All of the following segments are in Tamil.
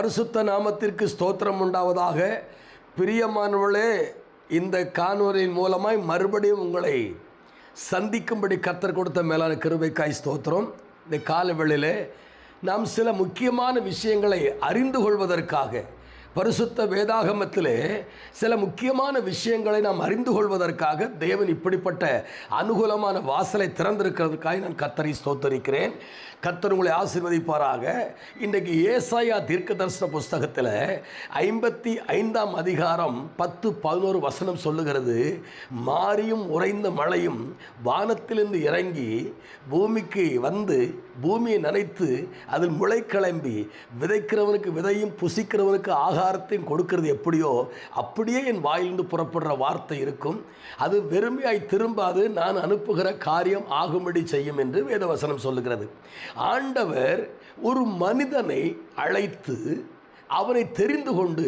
பரிசுத்த நாமத்திற்கு ஸ்தோத்திரம் உண்டாவதாக. பிரியமானவர்களே இந்த காணொலியின் மூலமாய் மறுபடியும் உங்களை சந்திக்கும்படி கத்தர் கொடுத்த மேலான கிருபைக்காய் ஸ்தோத்திரம். இந்த காலவெளியில் நாம் சில முக்கியமான விஷயங்களை அறிந்து கொள்வதற்காக பரிசுத்த வேதாகமத்திலே சில முக்கியமான விஷயங்களை நாம் அறிந்து கொள்வதற்காக தேவன் இப்படிப்பட்ட அனுகூலமான வாசலை திறந்திருக்கிறதுக்காக நான் கத்தரை ஸ்தோத்தரிக்கிறேன். கத்தர் உங்களை ஆசீர்வதிப்பாராக. இன்றைக்கு ஏசாயா தீர்க்க தரிசன புஸ்தகத்தில் ஐம்பத்தி ஐந்தாம் அதிகாரம் பத்து பதினோரு வசனம் சொல்லுகிறது. மாறியும் உறைந்த மழையும் வானத்திலிருந்து இறங்கி பூமிக்கு வந்து பூமியை நனைத்து அதில் முளை கிளம்பி விதைக்கிறவனுக்கு விதையும் புசிக்கிறவனுக்கு ஆகாரத்தையும் கொடுக்கிறது எப்படியோ அப்படியே என் வாயிலிருந்து புறப்படுற வார்த்தை இருக்கும். அது வெறுமையாய் திரும்பாது. நான் அனுப்புகிற காரியம் ஆகும்படி செய்யும் என்று வேதவசனம் சொல்லுகிறது. ஆண்டவர் ஒரு மனிதனை அழைத்து அவனை தெரிந்து கொண்டு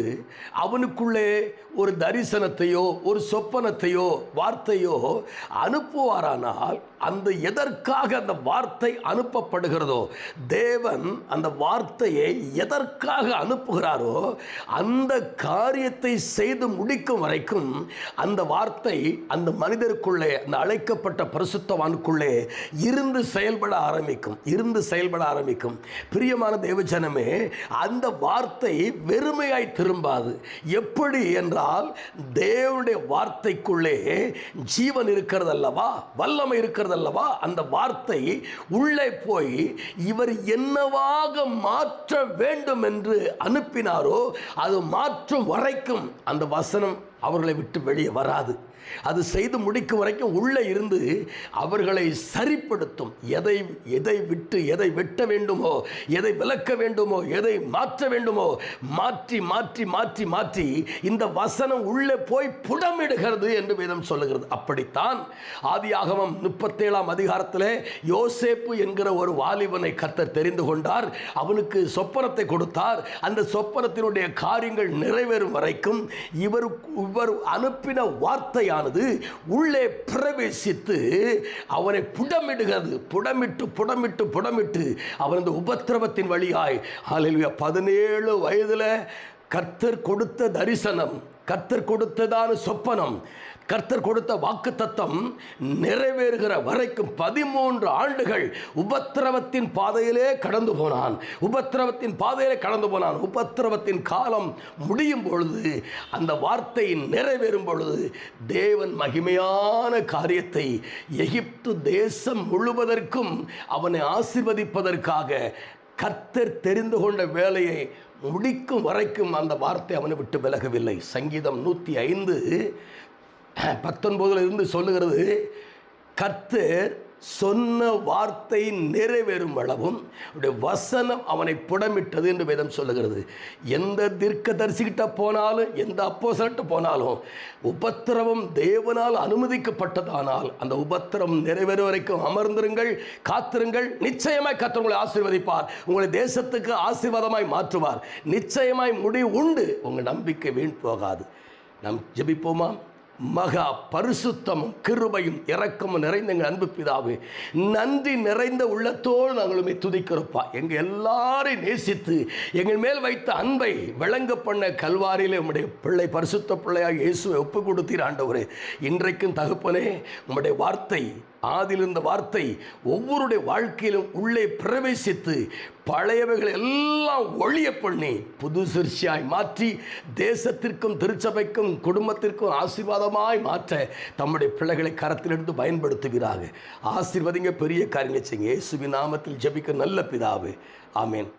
அவனுக்குள்ளே ஒரு தரிசனத்தையோ ஒரு சொப்பனத்தையோ வார்த்தையோ அனுப்புவாரானால் அந்த எதற்காக அந்த வார்த்தை அனுப்பப்படுகிறதோ தேவன் அந்த வார்த்தையை எதற்காக அனுப்புகிறாரோ அந்த காரியத்தை செய்து முடிக்கும் வரைக்கும் அந்த வார்த்தை அந்த மனிதருக்குள்ளே அந்த அழைக்கப்பட்ட பரிசுத்தவானுக்குள்ளே இருந்து செயல்பட ஆரம்பிக்கும் இருந்து செயல்பட ஆரம்பிக்கும். பிரியமான தேவஜனமே அந்த வார்த்தை வெறுமையாய் திரும்பாது. எப்படி என்றால் தேவனுடைய வார்த்தைக்குள்ளே ஜீவன் இருக்கிறது அல்லவா வல்லமை இருக்கிறது அல்லவா அந்த வார்த்தை உள்ளே போய் இவர் என்னவாக மாற்ற வேண்டும் என்று அனுப்பினாரோ அது மாற்றும் வரைக்கும் அந்த வசனம் அவர்களை விட்டு வெளியே வராது. அது செய்து முடிக்கும் வரைக்கும் உள்ளே இருந்து அவர்களை சரிப்படுத்தும். எதை எதை விட்டு எதை வெட்ட வேண்டுமோ எதை விளக்க வேண்டுமோ எதை மாற்ற வேண்டுமோ மாற்றி மாற்றி மாற்றி மாற்றி இந்த வசனம் உள்ளே போய் புடமிடுகிறது என்று வேதம் சொல்லுகிறது. அப்படித்தான் ஆதியாகமம் முப்பத்தேழாம் அதிகாரத்தில் யோசேப்பு என்கிற ஒரு வாலிபனை கத்தர் தெரிந்து கொண்டார். அவனுக்கு சொப்பனத்தை கொடுத்தார். அந்த சொப்பனத்தினுடைய காரியங்கள் நிறைவேறும் வரைக்கும் இவர் இவர் அனுப்பின வார்த்தை ஆவியானது உள்ளே பிரவேசித்து அவனை புடமிடுகிறது. புடமிட்டு புடமிட்டு புடமிட்டு அவன் அந்த உபத்திரவத்தின் வழியாய் ஹalleluya பதினேழு வயதில் கர்த்தர் கொடுத்த தரிசனம் கர்த்தர் கொடுத்ததான சொப்பனம் கர்த்தர் கொடுத்த வாக்கு தத்தம் நிறைவேறுகிற வரைக்கும் பதிமூன்று ஆண்டுகள் உபத்திரவத்தின் பாதையிலே கடந்து போனான். உபத்திரவத்தின் பாதையிலே கடந்து போனான். உபத்திரவத்தின் காலம் முடியும் பொழுது அந்த வார்த்தை நிறைவேறும் பொழுது தேவன் மகிமையான காரியத்தை எகிப்து தேசம் முழுவதற்கும் அவனை ஆசிர்வதிப்பதற்காக கர்த்தர் தெரிந்து கொண்ட வேலையை முடிக்கும் வரைக்கும் அந்த வார்த்தை அவனை விட்டு விலகவில்லை. சங்கீதம் நூற்றி ஐந்து பத்தொன்பதுல இருந்து சொல்லுகிறது கர்த்தர் சொன்ன வார்த்தை நிறைவேறும் அளவும் அவருடைய வசனம் அவனை புடமிட்டது என்று வேதம் சொல்லுகிறது. எந்த தீர்க்க தரிசிக்கிட்ட போனாலும் எந்த அப்போசல்கிட்ட போனாலும் உபத்திரவம் தேவனால் அனுமதிக்கப்பட்டதானால் அந்த உபத்திரம் நிறைவேறும் வரைக்கும் அமர்ந்திருங்கள் காத்திருங்கள். நிச்சயமாய் கத்த உங்களை ஆசீர்வதிப்பார். உங்களை தேசத்துக்கு ஆசீர்வாதமாய் மாற்றுவார். நிச்சயமாய் முடிவு உண்டு. உங்கள் நம்பிக்கை வீண் போகாது. நம் ஜெபிப்போமா? மகா பரிசுத்தமும் கிருபையும் இரக்கமும் நிறைந்த எங்கள் அன்பு பிதாவே. நன்றி நிறைந்த உள்ளத்தோடு நாங்களுமே துதிக்கிறப்பா. எங்கள் எல்லாரையும் நேசித்து எங்கள் மேல் வைத்த அன்பை விளங்க பண்ண கல்வாரியிலே உங்களுடைய பிள்ளை பரிசுத்த பிள்ளையாக இயேசுவை ஒப்பு கொடுத்தீர் ஆண்டவர். இன்றைக்கும் தகப்பனே உம்முடைய வார்த்தை ஆதிலிருந்த வார்த்தை ஒவ்வொருடைய வாழ்க்கையிலும் உள்ளே பிரவேசித்து பழையவைகள் எல்லாம் ஒழிய பண்ணி புது சிற்சியாய் மாற்றி தேசத்திற்கும் திருச்சபைக்கும் குடும்பத்திற்கும் ஆசீர்வாதமாய் மாற்ற தம்முடைய பிள்ளைகளை கரத்திலிருந்து பயன்படுத்துகிறாங்க ஆசீர்வதிங்க பெரிய காரியங்களை செய்யுங்க. இயேசுவின் நாமத்தில் ஜபிக்க நல்ல பிதாவு. ஆமேன்.